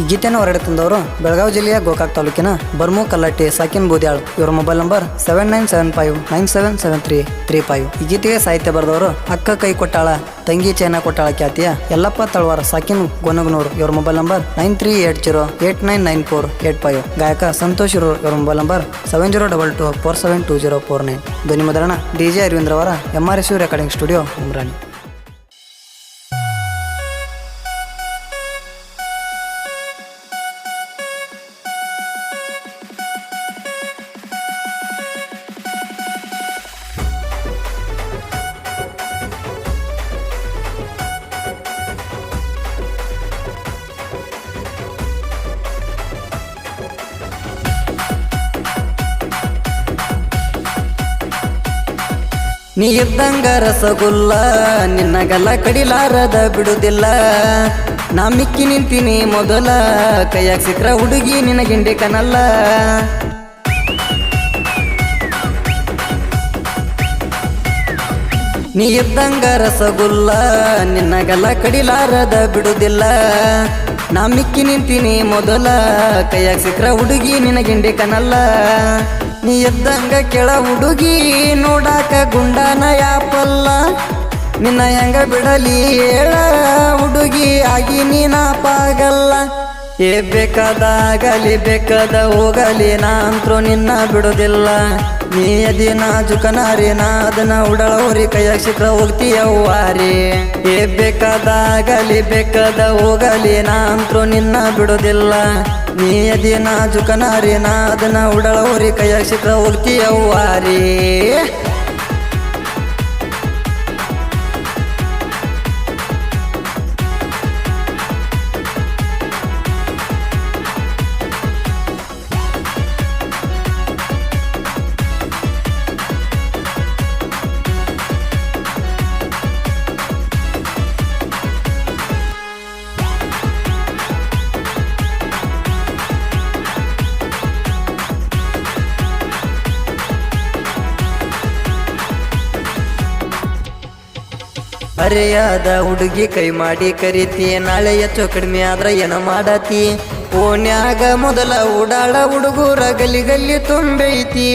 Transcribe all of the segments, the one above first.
ಈ ಗೀತೆಯನ್ನು ಹೊರಡೆ ತಂದವರು ಬೆಳಗಾವಿ ಜಿಲ್ಲೆಯ ಗೋಕಾಕ್ ತಾಲೂಕಿನ ಬರ್ಮು ಕಲ್ಲಟ್ಟಿ ಸಾಕಿನ್ ಬೂದ್ಯಾಳ್. ಇವರ mobile number seven nine seven five nine seven seven three three five. ಈ ಗೀತೆಗೆ ಸಾಹಿತ್ಯ ಬರೆದವರು ಅಕ್ಕ ಕೈ ಕೊಟ್ಟಾಳ, ತಂಗಿ ಚೈನಾ ಕೊಟ್ಟಾಳ ಖ್ಯಾತಿಯ ಯಲ್ಲಪ್ಪ ತಳವಾರ ಸಾಕಿನ್ ಗೊನಗನೂರು. ಇವರ mobile number nine three eight zero eight nine nine four eight five. ಗಾಯಕ ಸಂತೋಷ್ ಇರೋರು ಇವರ mobile number seven zero double two four seven two zero four nine. ಧ್ವನಿ ಮುದ್ರಣ D J ಅರವಿಂದ್ರವರ M R S recording studio Umrani. ನೀ ಇದ್ದಂಗ ರಸಗುಲ್ಲ ನಿನ್ನಗಲ್ಲ ಕಡಿಲಾರದ ಬಿಡುದಿಲ್ಲ. ನಾ ಮಿಕ್ಕಿ ನಿಂತೀನಿ ಮೊದಲ, ಕೈಯಾಗ ಸಿಕ್ರ ಹುಡುಗಿ ನಿನ್ನ ಗಿಂಡಿ ಕನಲ್ಲ. ನೀ ಇದ್ದಂಗ ರಸಗುಲ್ಲ ನಿನ್ನಗಲ್ಲ ಕಡಿಲಾರದ ಬಿಡುದಿಲ್ಲ. ನಾ ಮಿಕ್ಕಿ ನಿಂತೀನಿ ಮೊದಲ, ಕೈಯಾಗ ಸಿಕ್ರ ಹುಡುಗಿ ನಿನಗಿಂಡಿ ಕನಲ್ಲ. ನೀ ಎದ್ದಂಗ ಕೆಳ ಹುಡುಗಿ ನೋಡಾಕ ಗುಂಡನ ಯಾಪಲ್ಲ. ನಿನ್ನ ಹೆಂಗ ಬಿಡಲಿ ಹೇಳ ಹುಡುಗಿ, ಆಗಿ ನೀನ ಪಾಗಲ್ಲ ಏ ಬೇಕಾದಾಗಲಿ, ಬೇಕಾದ ಹೋಗಲಿ ನಾ ಅಂತ್ರು ನಿನ್ನ ಬಿಡೋದಿಲ್ಲ. ನೀ ದಿನ ಜುಕನಾರಿ ನಾ ಅದನ್ನ ಉಡಳೋರಿ, ಕೈಯಾಗ ಸಿಕ್ರ ಹೋಗ್ತೀಯ ಏ ಬೇಕಾದಾಗಲಿ, ಬೇಕಾದ ಹೋಗಲಿ ನಾ ಅಂತ್ರು ನಿನ್ನ ಬಿಡೋದಿಲ್ಲ. ನೀ ದಿನ ಜುಕನಾರಿ ನಾ ಅದನ್ನ ಉಡಳೋರಿ, ಕೈಯಾಗ ಸಿಕ್ರ ಹೋಗ್ತೀಯ ಅರೆಯಾದ ಹುಡುಗಿ ಕೈ ಮಾಡಿ ಕರಿತಿ ನಾಳೆ ಹೆಚ್ಚು ಕಡಿಮೆ ಆದ್ರ ಏನ ಮಾಡತಿ? ಓನ್ಯಾಗ ಮೊದಲ ಓಡಾಡ ಹುಡುಗರ ಗಲ್ಲಿ ಗಲ್ಲಿ ತುಂಬೈತಿ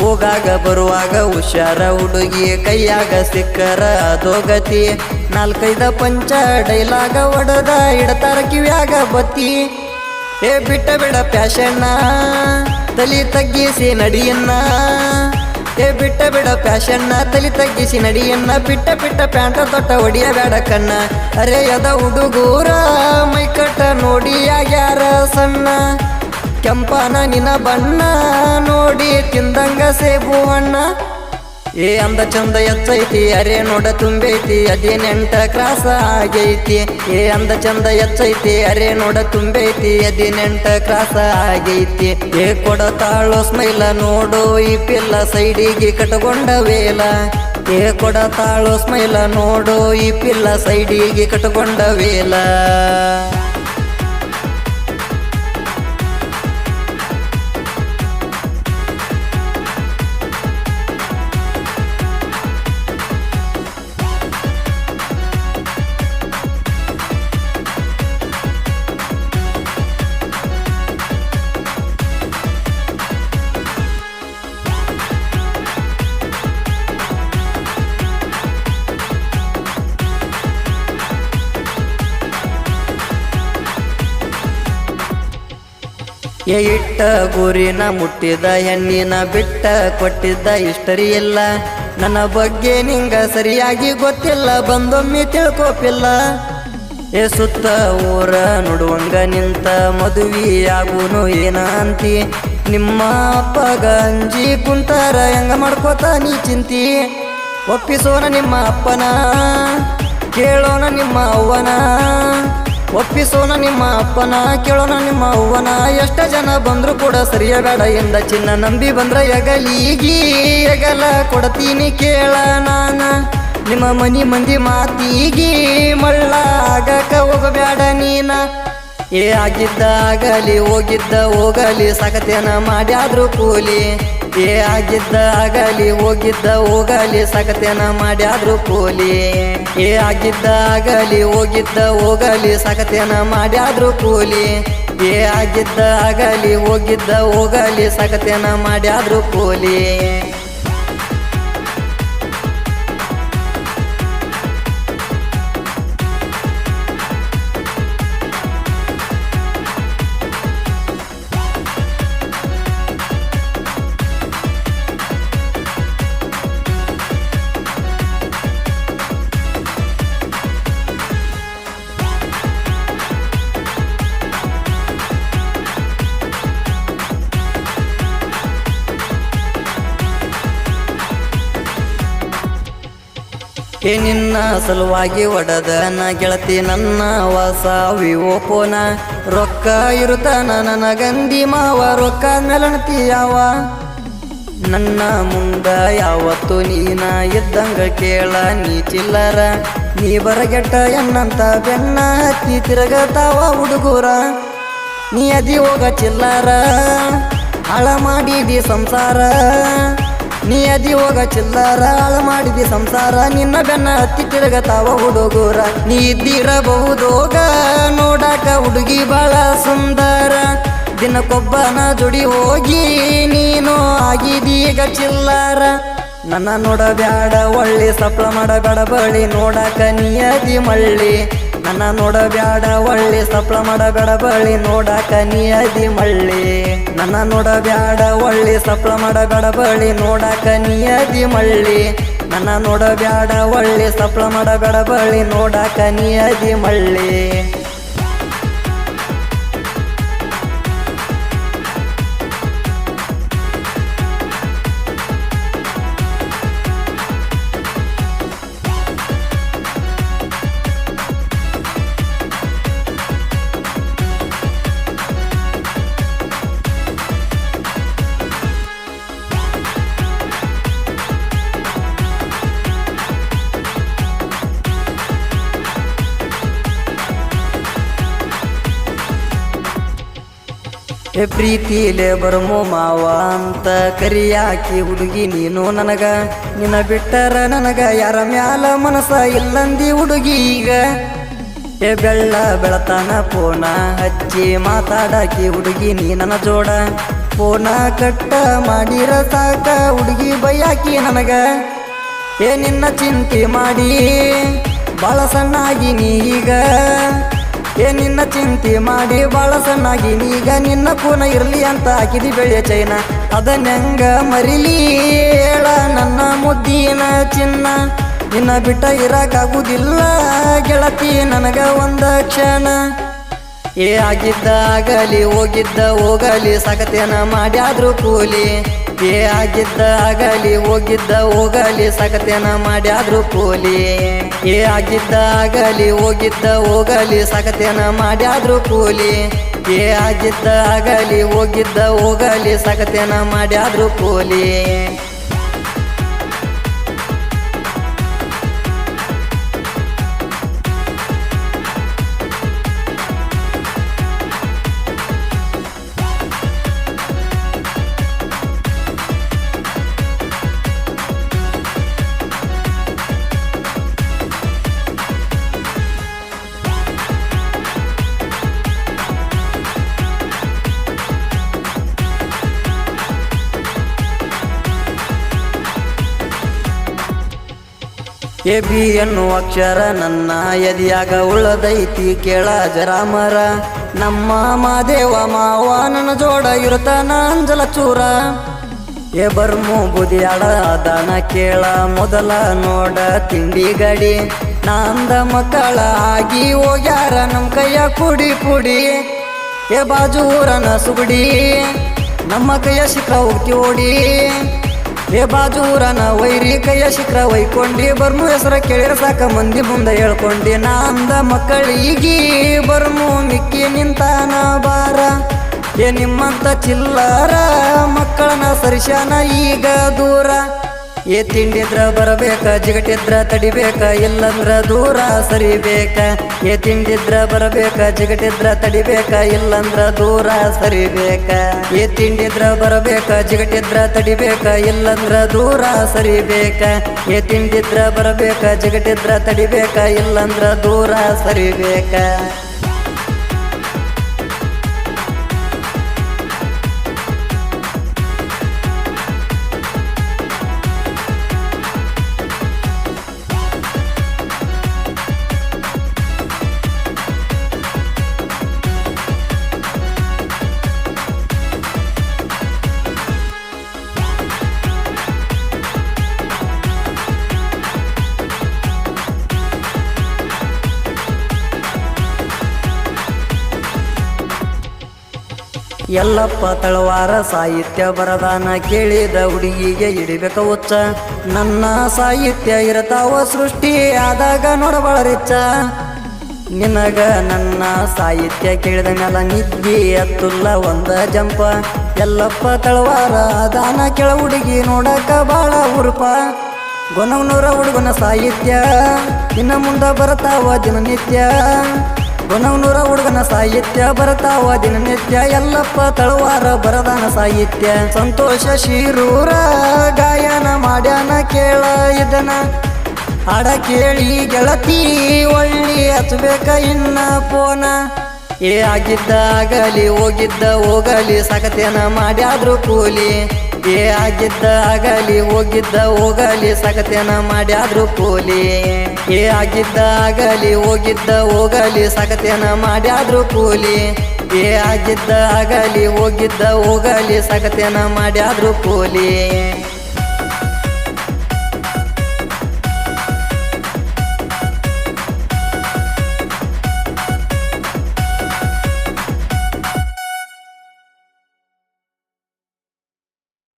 ಹೋಗಾಗ ಬರುವಾಗ ಹುಷಾರ ಹುಡುಗಿ ಕೈಯಾಗ ಸಿಕ್ಕರ ಅದೋಗತಿ ನಾಲ್ಕೈದ ಪಂಚ ಡೈಲಾಗ ಒಡದ ಇಡತಾರ ಕಿವ್ಯಾಗ ಬತ್ತಿ. ಏ ಬಿಟ್ಟ ಬಿಡ ಪ್ಯಾಶನ್ನ ತಲಿ ತಗ್ಗಿಸಿ ನಡಿಯನ್ನ ಏ ಬಿಟ್ಟ ಬಿಡ ಪ್ಯಾಶನ್ನ ತಲಿ ತಗ್ಗಿಸಿ ನಡಿಯನ್ನ. ಬಿಟ್ಟ ಬಿಟ್ಟ ಪ್ಯಾಂಟ ತೊಟ್ಟ ಹೊಡಿಯ ಬೇಡ ಕಣ್ಣ. ಅರೆ ಯದ ಹುಡುಗೂರ ಮೈಕಟ್ಟ ನೋಡಿ ಯಾರ ಸಣ್ಣ. ಕೆಂಪನ ನಿನ ಬಣ್ಣ, ನೋಡಿ ತಿಂದಂಗ ಸೇಬು ಹಣ್ಣ. ಏ ಅಂದ ಚಂದ ಎಚ್ಚೈತಿ, ಅರೆ ನೋಡ ತುಂಬೈತಿ, ಹದಿನೆಂಟ ಕ್ರಾಸ ಆಗೈತಿ. ಏ ಅಂದ ಚಂದ ಎಚ್ಚೈತಿ, ಅರೆ ನೋಡ ತುಂಬೈತಿ, ಹದಿನೆಂಟ ಕ್ರಾಸ ಆಗೈತಿ. ಏ ಕೊಡತಾಳೋ ಸ್ಮೈಲ ನೋಡು, ಈ ಪಿಲ್ಲ ಸೈಡಿಗೆ ಕಟ್ಕೊಂಡ ವೇಲ. ಏ ಕೊಡತಾಳೋ ಸ್ಮೈಲ ನೋಡು, ಈ ಪಿಲ್ಲ ಸೈಡಿಗೆ ಕಟ್ಕೊಂಡ ವೇಲ. ಇಟ್ಟ ಗುರಿನ ಮುಟ್ಟಿದ ಹೆಣ್ಣಿನ ಬಿಟ್ಟ ಕೊಟ್ಟಿದ್ದ ಇಷ್ಟರಿ ಇಲ್ಲ. ನನ್ನ ಬಗ್ಗೆ ನಿಂಗ ಸರಿಯಾಗಿ ಗೊತ್ತಿಲ್ಲ, ಬಂದೊಮ್ಮೆ ತಿಳ್ಕೋಪಿಲ್ಲ. ಏ ಸುತ್ತ ಊರ ನೋಡುವಂಗ ನಿಂತ ಮದುವೆ ಆಗುನು ಏನ ಅಂತಿ? ನಿಮ್ಮ ಅಪ್ಪಗ ಅಂಜಿ ಕುಂತಾರ, ಹೆಂಗ ಮಾಡ್ಕೋತ ನೀ ಚಿಂತಿ? ಒಪ್ಪಿಸೋಣ ನಿಮ್ಮ ಅಪ್ಪನ, ಕೇಳೋಣ ನಿಮ್ಮ ಅವ್ವನ. ಒಪ್ಪಿಸೋಣ ನಿಮ್ಮ ಅಪ್ಪನ, ಕೇಳೋಣ ನಿಮ್ಮ ಅವ್ವನ. ಎಷ್ಟ ಜನ ಬಂದ್ರು ಕೂಡ ಸರಿಯಬೇಡ ಎಂದ ಚಿನ್ನ ನಂಬಿ ಬಂದ್ರ ಎಗಲೀಗಿ ಎಗಲ ಕೊಡತೀನಿ ಕೇಳ ನಾನ. ನಿಮ್ಮ ಮನಿ ಮಂದಿ ಮಾತೀಗಿ ಮಳ್ಳ ಆಗಕ ಹೋಗಬೇಡ ನೀನ. ಏ ಆಗಿದ್ದಾಗಲಿ, ಹೋಗಿದ್ದ ಹೋಗಲಿ ಸಕತೇನ ಮಾಡ್ಯಾದ್ರು ಕೂಲಿ. ಏ ಆಗಿದ್ದ ಆಗಲಿ ಹೋಗಿದ್ದ ಹೋಗಲಿ ಸಕತೇನ ಮಾಡ್ಯಾದ್ರು ಕೂಲಿ. ಏ ಆಗಿದ್ದ ಆಗಲಿ ಹೋಗಿದ್ದ ಹೋಗಲಿ ಸಕತೇನ ಮಾಡ್ಯಾದ್ರು ಕೂಲಿ. ಏ ಆಗಿದ್ದ ಆಗಲಿ ಹೋಗಿದ್ದ ಹೋಗಲಿ ಸಕತೇನ ಮಾಡ್ಯಾದ್ರು ಕೂಲಿ. ಏ ನಿನ್ನ ಸಲುವಾಗಿ ಒಡದ ನನ್ನ ಗೆಳತಿ ನನ್ನ ಹೊಸ ವಿವೋ ಪೋನ ರೊಕ್ಕ ಇರುತ್ತಾನ ನನ್ನ ಗಂದಿ ಮಾವ, ರೊಕ್ಕ ಮೆಲಣತಿ ನನ್ನ ಮುಂದ ಯಾವತ್ತು ನೀನ ಇದ್ದಂಗ ಕೇಳ. ನೀ ಚಿಲ್ಲರ, ನೀ ಬರಗೆಟ್ಟ ಎನ್ನಂತ ಬೆನ್ನ ಹತ್ತಿ ತಿರುಗತಾವ ಹುಡುಗೂರ. ನೀ ಅದಿ ಹೋಗ ಚಿಲ್ಲರ, ಹಾಳ ಮಾಡಿದಿ ಸಂಸಾರ. ನೀ ಅದಿ ಹೋಗ ಚಿಲ್ಲರ ಆಳ ಮಾಡಿದಿ ಸಂಸಾರ, ನಿನ್ನ ಬೆನ್ನ ಹತ್ತಿ ತಿರುಗತಾವ ಹುಡುಗೂರ. ನೀ ಇದ್ದಿರಬಹುದೋಗ ನೋಡಾಕ ಹುಡುಗಿ ಬಾಳ ಸುಂದರ. ದಿನಕ್ಕೊಬ್ಬನ ಜೋಡಿ ಹೋಗಿ ನೀನು ಆಗಿದೀಗ ಚಿಲ್ಲರ. ನನ್ನ ನೋಡಬ್ಯಾಡ ಒಳ್ಳೆ ಸಪ್ಲ ಮಾಡಬೇಡ ಬಳಿ, ನೋಡಾಕ ನಿಯದಿ ಮಳ್ಳಿ. ನನ್ನ ನೋಡಬ್ಯಾಡ ಒಳ್ಳೆ ಸಪ್ಲ ಮಾಡಬೇಡ ಬಳಿ ನೋಡಾಕ ನಿಯದಿ ಮಳ್ಳಿ. ನನ್ನ ನೋಡಬ್ಯಾಡ ಒಳ್ಳೆ ಸಪ್ಲ ಮಾಡಬೇಡ ಬಳಿ ನೋಡಾಕ ನಿಯದಿ ಮಳ್ಳಿ. ನನ್ನ ನೋಡಬ್ಯಾಡ ಒಳ್ಳೆ ಸಪ್ಲ ಮಾಡಬೇಡ ಬಳಿ ನೋಡಾಕ ನಿಯದಿ ಮಳ್ಳಿ. ಪ್ರೀತಿಲೆ ಬರ್ಮೋ ಮಾವ ಅಂತ ಕರಿಯಾಕಿ ಹುಡುಗಿ ನೀನು ನನಗ. ನಿನ್ನ ಬಿಟ್ಟರ ನನಗ ಯಾರ ಮ್ಯಾಲ ಮನಸ ಇಲ್ಲಂದಿ ಹುಡುಗಿ ಈಗ. ಏ ಬೆಳ್ಳ ಬೆಳತಾನ ಪೋನ ಹಚ್ಚಿ ಮಾತಾಡಾಕಿ ಹುಡುಗಿ ನೀ ನನ್ನ ಜೋಡ. ಪೋನ ಕಟ್ಟ ಮಾಡಿರ ಸಾಕ ಹುಡುಗಿ ಬೈಯಾಕಿ ನನಗ. ಏ ನಿನ್ನ ಚಿಂತೆ ಮಾಡಿ ಬಾಳ ಸಣ್ಣಾಗಿ ನೀ ಈಗ. ಏ, ನಿನ್ನ ಚಿಂತೆ ಮಾಡಿ ಬಾಳ ಸಣ್ಣಾಗಿ ನೀಗ ನಿನ್ನ ಪೂನ ಇರಲಿ ಅಂತ ಹಾಕಿದಿ ಬೆಳೆಯ ಚೈನ. ಅದನ್ನೆಂಗ ಮರಿಲಿ ಹೇಳ, ನನ್ನ ಮುದ್ದಿನ ಚಿನ್ನ. ನಿನ್ನ ಬಿಟ್ಟ ಇರಕ್ಕಾಗುದಿಲ್ಲ ಗೆಳತಿ, ನನಗ ಒಂದ ಕ್ಷಣ. ಏ ಆಗಿದ್ದ ಆಗಲಿ ಹೋಗಿದ್ದ, ಹೋಗಲಿ, ಸಕತೇನ ಮಾಡ್ಯಾದ್ರು ಕೂಲಿ. ಏ ಆಗಿದ್ದ ಆಗಲಿ ಹೋಗಿದ್ದ, ಹೋಗಲಿ ಸಕತೇನ ಮಾಡ್ಯಾದ್ರು ಕೂಲಿ. ಏ ಆಗಿದ್ದ ಆಗಲಿ ಹೋಗಿದ್ದ, ಹೋಗಲಿ ಸಕತೇನ ಮಾಡ್ಯಾದ್ರು ಕೂಲಿ. ಏ ಆಗಿದ್ದ ಆಗಲಿ ಹೋಗಿದ್ದ, ಹೋಗಲಿ ಸಕತೇನ ಮಾಡ್ಯಾದ್ರು ಕೂಲಿ. ಎ ಬಿ ಎನ್ನುವ ಅಕ್ಷರ ನನ್ನ ಎದಿಯಾಗ ಉಳದೈತಿ ಕೇಳ ಜರಾಮರ. ನಮ್ಮ ಮಾದೇವ ಮಾವ ನನ್ನ ಜೋಡ ಇರುತ್ತಾನ ಅಂಜಲ ಚೂರ ಎ ಬರ್ಮು ಬುದಿಯಾಳ ದಾನ ಕೇಳ ಮೊದಲ ನೋಡ ತಿಂಡಿ ಗಡಿ. ನಂದ ಮಕ್ಕಳ ಆಗಿ ಹೋಗ್ಯಾರ ನಮ್ಮ ಕೈಯ ಕುಡಿ ಕುಡಿ ಎ ಬಾಜೂರನ ಸುಗುಡಿ, ನಮ್ಮ ಕೈಯ ಶಿಖ ಹೋಗ್ತಿ ಓಡಿ. ಏ ಬಾಜೂರನ ವೈರಿ ಕೈಯ ಶಿಖರ ಒಯ್ಕೊಂಡಿ ಬರ್ಮು ಹೆಸರ ಕೇಳಿರ ಸಾಕ ಮಂದಿ ಮುಂದೆ ಹೇಳ್ಕೊಂಡಿ, ನಾ ಅಂದ ಮಕ್ಕಳಿಗಿ ಬರ್ಮು ಮಿಕ್ಕಿ ನಿಂತಾನ ಬಾರ. ಏ ನಿಮ್ಮಂತ ಚಿಲ್ಲಾರ ಮಕ್ಕಳನ್ನ ಸರಿಸ್ಯಾನ ಈಗ ದೂರ. ಏ ತಿಂಡಿದ್ರ ಬರಬೇಕ, ಜಿಗಟಿದ್ರ ತಡಿಬೇಕ, ಇಲ್ಲಂದ್ರ ದೂರ ಸರಿಬೇಕ. ಏ ತಿಂಡಿದ್ರ ಬರಬೇಕ, ಜಿಗಟಿದ್ರ ತಡಿಬೇಕ, ಇಲ್ಲಂದ್ರ ದೂರ ಸರಿಬೇಕ. ಏ ತಿಂಡಿದ್ರ ಬರಬೇಕ, ಜಿಗಟಿದ್ರ ತಡಿಬೇಕ, ಇಲ್ಲಂದ್ರ ದೂರ ಸರಿಬೇಕ. ಏ ತಿಂಡಿದ್ರ ಬರಬೇಕ, ಜಿಗಟಿದ್ರ ತಡಿಬೇಕ, ಇಲ್ಲಂದ್ರ ದೂರ ಸರಿಬೇಕ. ಎಲ್ಲಪ್ಪ ತಳವಾರ ಸಾಹಿತ್ಯ ಬರದಾನ ಕೇಳಿದ ಹುಡುಗಿಗೆ ಇಡಿಬೇಕ ಹುಚ್ಚ. ನನ್ನ ಸಾಹಿತ್ಯ ಇರತಾವ ಸೃಷ್ಟಿ ಆದಾಗ ನೋಡಬಾಳ ರಿಚ್ಚ ನಿನಗ ನನ್ನ ಸಾಹಿತ್ಯ ಕೇಳಿದ ಮೇಲ ನಿದ್ದಿ ಅತ್ತುಲ್ಲ ಒಂದ ಜಂಪ. ಎಲ್ಲಪ್ಪ ತಳವಾರ ದಾನ ಕೆಳ ಹುಡುಗಿ ನೋಡಕ ಬಾಳ ಹುರುಪ. ಗೊನವನೂರ ಹುಡುಗನ ಸಾಹಿತ್ಯ ಇನ್ನ ಮುಂದ ಬರತಾವ ದಿನನಿತ್ಯ. ಗೊನವನೂರ ಹುಡುಗನ ಸಾಹಿತ್ಯ ಬರತಾವ ದಿನನಿತ್ಯ ಎಲ್ಲಪ್ಪ ತಳವಾರ ಬರದಾನ ಸಾಹಿತ್ಯ. ಸಂತೋಷ ಶಿರೂರ ಗಾಯನ ಮಾಡ್ಯಾನ ಕೇಳ ಇದನ. ಹಾಡ ಕೇಳಿ ಗೆಳತಿ, ಒಳ್ಳಿ ಹಚ್ಬೇಕ ಇನ್ನ ಪೋನ. ಏ ಆಗಿದ್ದ ಆಗಲಿ ಹೋಗಿದ್ದ ಹೋಗಲಿ ಸಕತೇನ ಮಾಡ್ಯಾದ್ರು ಕೂಲಿ. ಏ ಆಗಿದ್ದ ಆಗಲಿ, ಹೋಗಿದ್ದ ಹೋಗಲಿ ಸಕತೇನ ಮಾಡ್ಯಾದ್ರು ಕೂಲಿ. ಏ ಆಗಿದ್ದ ಆಗಲಿ, ಹೋಗಿದ್ದ ಹೋಗಲಿ ಸಕತೇನ ಮಾಡ್ಯಾದ್ರು ಕೂಲಿ. ಏ ಆಗಿದ್ದ ಆಗಲಿ, ಹೋಗಿದ್ದ ಹೋಗಲಿ ಸಕತೇನ ಮಾಡ್ಯಾದ್ರು ಕೂಲಿ.